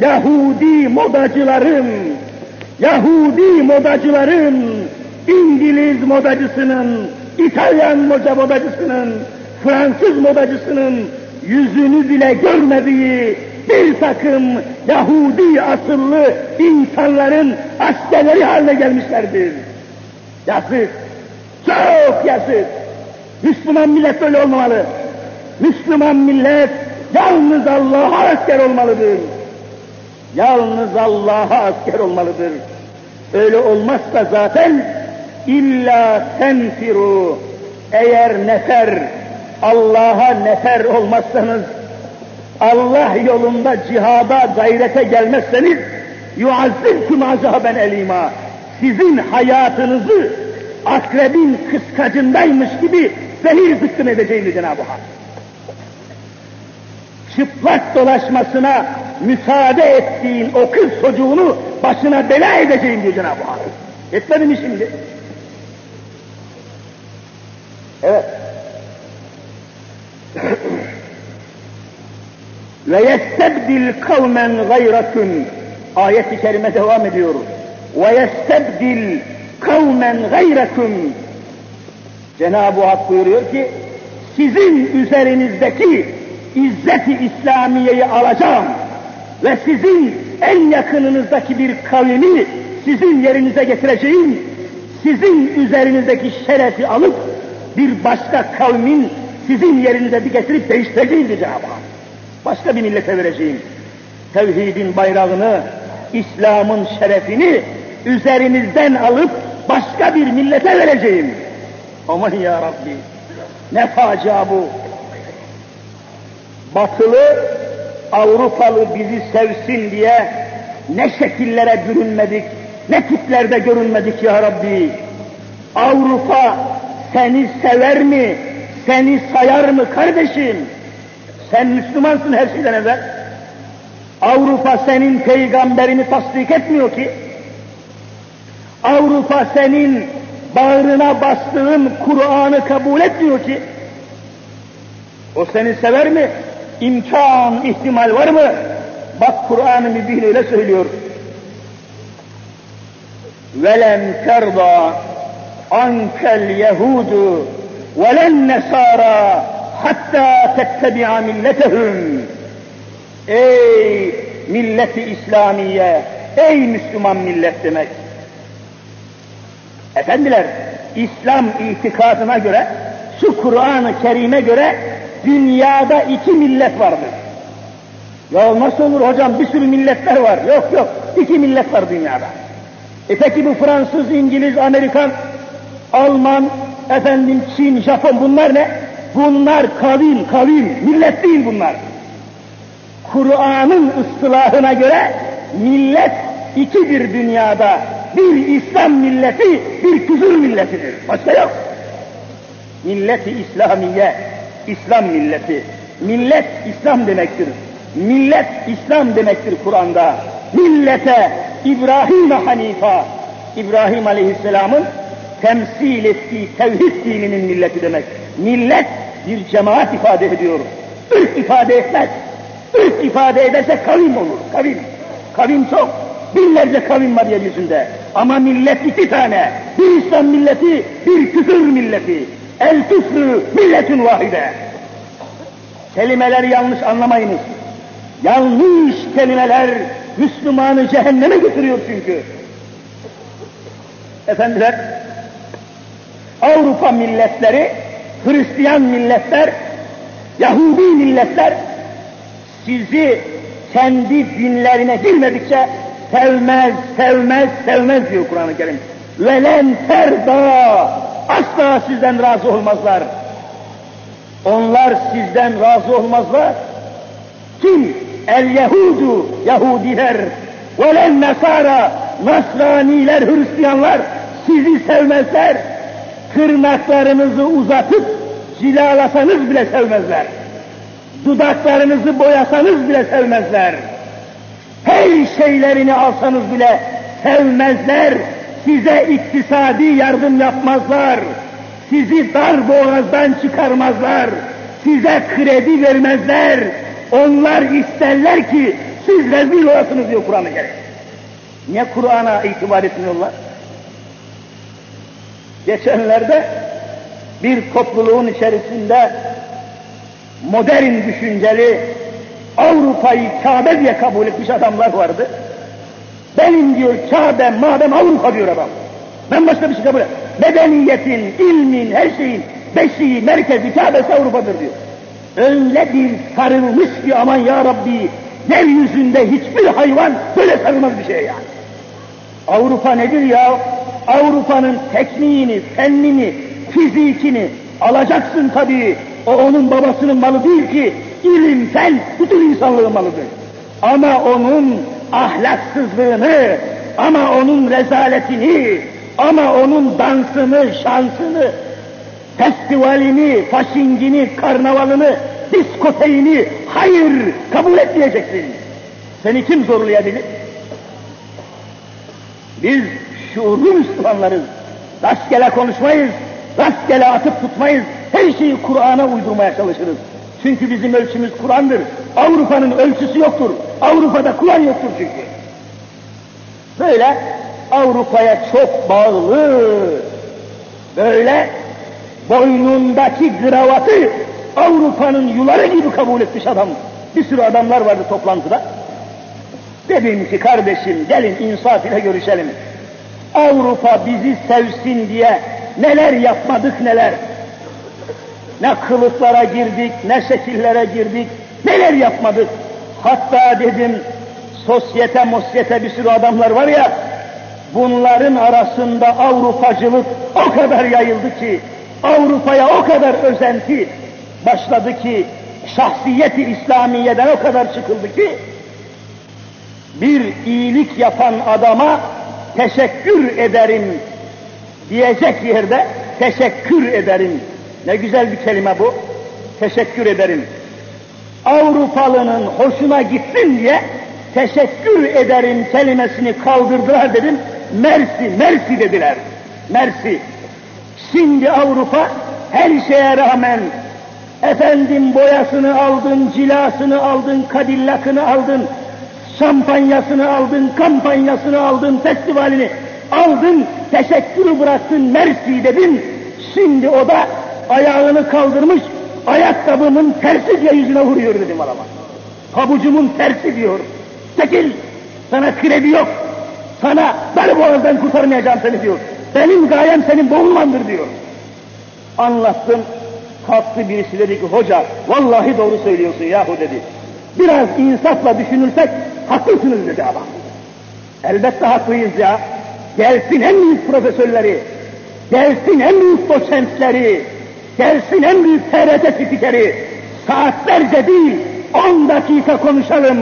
Yahudi modacıların, Yahudi modacıların, İngiliz modacısının, İtalyan moda modacısının, Fransız modacısının yüzünü bile görmediği bir takım Yahudi asıllı insanların askerleri haline gelmişlerdir. Yazık, çok yazık. Müslüman millet böyle olmamalı. Müslüman millet yalnız Allah'a asker olmalıdır. Yalnız Allah'a asker olmalıdır. Öyle olmazsa zaten illa tenfiru eğer nefer Allah'a nefer olmazsanız Allah yolunda cihada gayrete gelmezseniz yuazzimkum azaben elima sizin hayatınızı akrebin kıskacındaymış gibi zehir zıkkım edeceğim Cenab-ı Hak. Çıplak dolaşmasına müsaade ettiğin o kız çocuğunu başına bela edeceğim diyor Cenab-ı Hak. Etmedi mi şimdi? Evet. Ve yestebdil kavmen gayrakun ayet-i kerime devam ediyor. Ve yestebdil kavmen gayrakum Cenab-ı Hak buyuruyor ki sizin üzerinizdeki izzeti İslamiye'yi alacağım ve sizin en yakınınızdaki bir kavmi sizin yerinize getireceğim. Sizin üzerinizdeki şerefi alıp bir başka kavmin sizin yerinize bir getirip değiştireceğim Cenab-ı Hak. Başka bir millete vereceğim. Tevhidin bayrağını, İslam'ın şerefini üzerinizden alıp başka bir millete vereceğim. Aman ya Rabbi, ne facia bu. Batılı, Avrupalı bizi sevsin diye ne şekillere bürünmedik, ne tiplerde görünmedik ya Rabbi. Avrupa seni sever mi, seni sayar mı kardeşim? Sen Müslümansın her şeyden evvel. Avrupa senin peygamberini tasdik etmiyor ki. Avrupa senin bağrına bastığın Kur'an'ı kabul etmiyor ki. O seni sever mi? İmkan, ihtimal var mı? Bak Kur'an-ı Mübin öyle söylüyor. وَلَنْ تَرْضَى عَنْكَ الْيَهُودُ وَلَنْ نَسَارَى حَتَّى تَتَّبِعَ مِلَّتَهُمْ Ey milleti İslamiye, ey Müslüman millet demek. Efendiler, İslam itikadına göre, şu Kur'an-ı Kerim'e göre dünyada iki millet vardır. Ya nasıl olur hocam bir sürü milletler var. Yok yok iki millet var dünyada. E peki bu Fransız, İngiliz, Amerikan, Alman, efendim Çin, Japon bunlar ne? Bunlar kavim, kavim, millet değil bunlar. Kur'an'ın ıstılahına göre millet ikidir dünyada. Bir İslam milleti, bir küfür milletidir. Başka yok. Milleti İslamiye, İslam milleti. Millet İslam demektir. Millet İslam demektir Kur'an'da. Millete İbrahim Hanifa, İbrahim Aleyhisselam'ın temsil ettiği tevhid dininin milleti demek. Millet bir cemaat ifade ediyor. Irk ifade etmez. Irk ifade ederse kavim olur. Kavim. Kavim çok. Binlerce kavim var yeryüzünde. Ama millet iki tane. Bir İslam milleti, bir küfür milleti. El küfrü milletin vahide. Kelimeleri yanlış anlamayınız. Yanlış kelimeler Müslümanı cehenneme götürüyor çünkü. Efendiler, Avrupa milletleri, Hristiyan milletler, Yahudi milletler sizi kendi dinlerine girmedikçe sevmez, sevmez, sevmez diyor Kur'an-ı Kerim. Velen terda asla sizden razı olmazlar. Onlar sizden razı olmazlar. Kim? El Yahudu, Yahudiler. Velen Nasara, Nasraniler, Hristiyanlar sizi sevmezler. Tırnaklarınızı uzatıp cilalasanız bile sevmezler. Dudaklarınızı boyasanız bile sevmezler. Her şeylerini alsanız bile sevmezler. Size iktisadi yardım yapmazlar. Sizi dar boğazdan çıkarmazlar. Size kredi vermezler. Onlar isterler ki Siz rezil olasınız diyor Kur'an-ı. Niye Kur'an'a itibar etmiyorlar? Geçenlerde bir topluluğun içerisinde modern düşünceli Avrupa'yı Kabe diye kabul etmiş adamlar vardı. Benim diyor Kabe madem Avrupa diyor adam. Ben başka bir şey kabul et. Medeniyetin, ilmin, her şeyin beşiği, merkezi, Kabe'si Avrupa'dır diyor. Öyle bir sarılmış ki aman ya Rabbi, yeryüzünde hiçbir hayvan böyle sarılmaz bir şey yani. Avrupa nedir ya? Avrupa'nın tekniğini, fennini, fizikini alacaksın tabii. O onun babasının malı değil ki. İlim, fen, bütün insanlığın malıdır. Ama onun ahlaksızlığını, ama onun rezaletini, ama onun dansını, şansını, festivalini, faşingini, karnavalını, diskoteğini hayır kabul etmeyeceksin. Seni kim zorlayabilir? Biz şuurlu Müslümanlarız. Rastgele konuşmayız, rastgele atıp tutmayız. Her şeyi Kur'an'a uydurmaya çalışırız. Çünkü bizim ölçümüz Kur'an'dır. Avrupa'nın ölçüsü yoktur. Avrupa'da Kur'an yoktur çünkü. Böyle Avrupa'ya çok bağlı, böyle boynundaki gravatı Avrupa'nın yuları gibi kabul etmiş adam. Bir sürü adamlar vardı toplantıda. Dedim ki kardeşim gelin insaf ile görüşelim. Avrupa bizi sevsin diye neler yapmadık neler. Ne kılıklara girdik, ne şekillere girdik, neler yapmadık. Hatta dedim sosyete mosyete bir sürü adamlar var ya, bunların arasında Avrupacılık o kadar yayıldı ki, Avrupa'ya o kadar özenti başladı ki, şahsiyeti İslamiye'den o kadar çıkıldı ki, bir iyilik yapan adama teşekkür ederim diyecek yerde teşekkür ederim. Ne güzel bir kelime bu. Teşekkür ederim. Avrupalının hoşuna gitsin diye teşekkür ederim kelimesini kaldırdılar dedim. Mersi, mersi dediler. Mersi. Şimdi Avrupa her şeye rağmen efendim boyasını aldın, cilasını aldın, kadillakını aldın, şampanyasını aldın, kampanyasını aldın, festivalini aldın, teşekkürü bıraktın, mersi dedin. Şimdi o da ayağını kaldırmış, ayakkabımın tersi diye yüzüne vuruyor dedim adama. Pabucumun tersi diyor. Çekil, sana kredi yok. Sana dar boğazdan kurtarmayacağım seni diyor. Benim gayem senin boğulmandır diyor. Anlattım, kalktı birisi dedi ki hoca vallahi doğru söylüyorsun yahu dedi. Biraz insafla düşünürsek haklısınız dedi adam. Elbette haklıyız ya. Gelsin en büyük profesörleri, gelsin en büyük doçentleri, gelsin en büyük TRT spikeri. Saatlerce değil, on dakika konuşalım.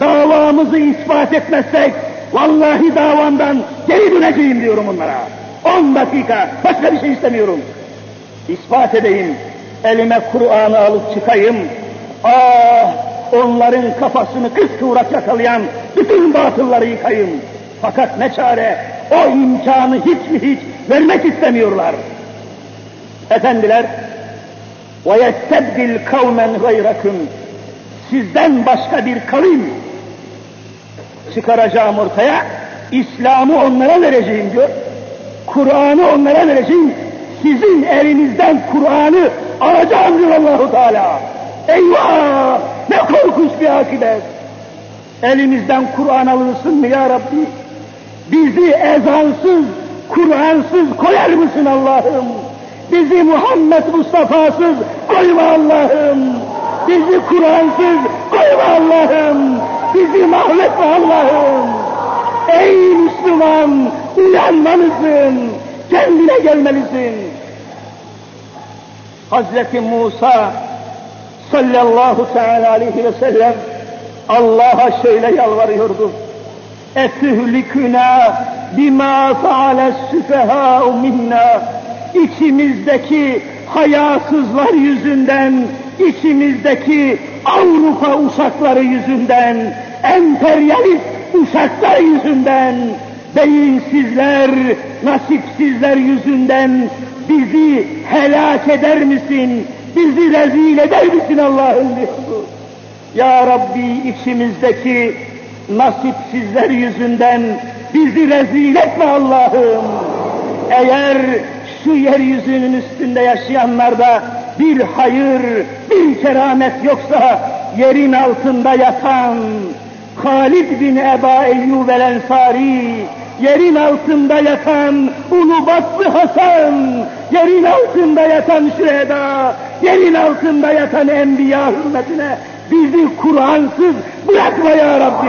Davamızı ispat etmezsek, vallahi davandan geri döneceğim diyorum onlara. On dakika, başka bir şey istemiyorum. İspat edeyim, elime Kur'an'ı alıp çıkayım. Ah, onların kafasını kıskıvrak yakalayan bütün batılları yıkayım. Fakat ne çare, o imkanı hiç mi hiç vermek istemiyorlar. Efendiler, وَيَسْتَبْدِلْ قَوْمًا غَيْرَكُمْ Sizden başka bir kavim çıkaracağım ortaya, İslam'ı onlara vereceğim diyor. Kur'an'ı onlara vereceğim. Sizin elinizden Kur'an'ı alacağım diyor Allahu Teala. Eyvah! Ne korkunç bir akibet! Elimizden Kur'an alırsın mı ya Rabbi? Bizi ezansız, Kur'ansız koyar mısın Allah'ım? Bizi Muhammed Mustafa'sız koyma Allah'ım. Bizi Kur'ansız koyma Allah'ım. Bizi mahvetme Allah'ım. Ey Müslüman uyanmalısın. Kendine gelmelisin. Hazreti Musa sallallahu teala aleyhi ve sellem Allah'a şöyle yalvarıyordu. Etühliküna bima faale süfehâ'u minna içimizdeki hayasızlar yüzünden, içimizdeki Avrupa uşakları yüzünden, emperyalist uşaklar yüzünden, beyinsizler, nasipsizler yüzünden bizi helak eder misin? Bizi rezil eder misin Allah'ım. Ya Rabbi içimizdeki nasipsizler yüzünden bizi rezil etme Allah'ım. Eğer şu yeryüzünün üstünde yaşayanlarda bir hayır, bir keramet yoksa yerin altında yatan Halid bin Eba Eyyub el Ensari, yerin altında yatan Ulubatlı Hasan, yerin altında yatan Şüheda, yerin altında yatan Enbiya hürmetine bizi Kur'ansız bırakma ya Rabbi.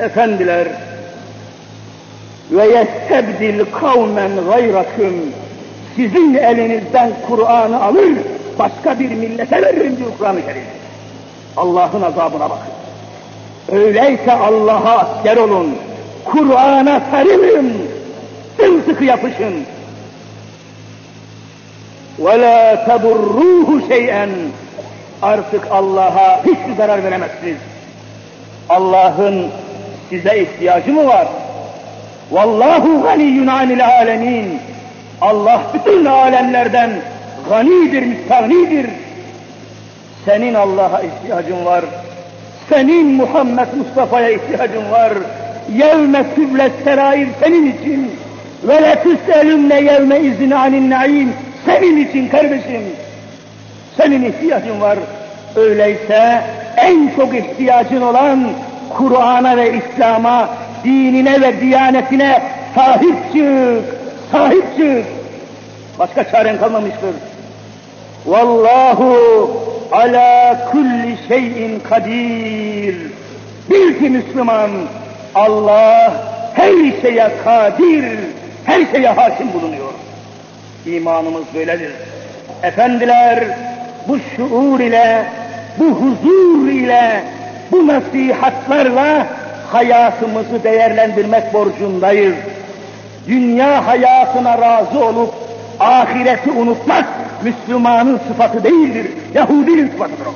Efendiler, ve yestebdil kavmen gayrakum sizin elinizden Kur'an'ı alır, başka bir millete veririm diyor Kur'an-ı Kerim. Allah'ın azabına bakın. Öyleyse Allah'a asker olun, Kur'an'a sarılın, sımsıkı yapışın. وَلَا تَضُرُّوهُ شَيْئًا Artık Allah'a hiçbir zarar veremezsiniz. Allah'ın size ihtiyacı mı var? Vallahu ganiyyun anil alemin. Allah bütün alemlerden ganidir, müstahnidir. Senin Allah'a ihtiyacın var. Senin Muhammed Mustafa'ya ihtiyacın var. Yevme tüble serair senin için. Ve le tüselünne yevme izin anin naim. Senin için kardeşim. Senin ihtiyacın var. Öyleyse en çok ihtiyacın olan Kur'an'a ve İslam'a, dinine ve diyanetine sahip çık, sahip çık. Başka çaren kalmamıştır. Vallahu ala kulli şeyin kadir. Bil ki Müslüman, Allah her şeye kadir, her şeye hakim bulunuyor. İmanımız böyledir. Efendiler, bu şuur ile, bu huzur ile, bu nasihatlarla hayatımızı değerlendirmek borcundayız. Dünya hayatına razı olup ahireti unutmak Müslümanın sıfatı değildir. Yahudinin sıfatıdır.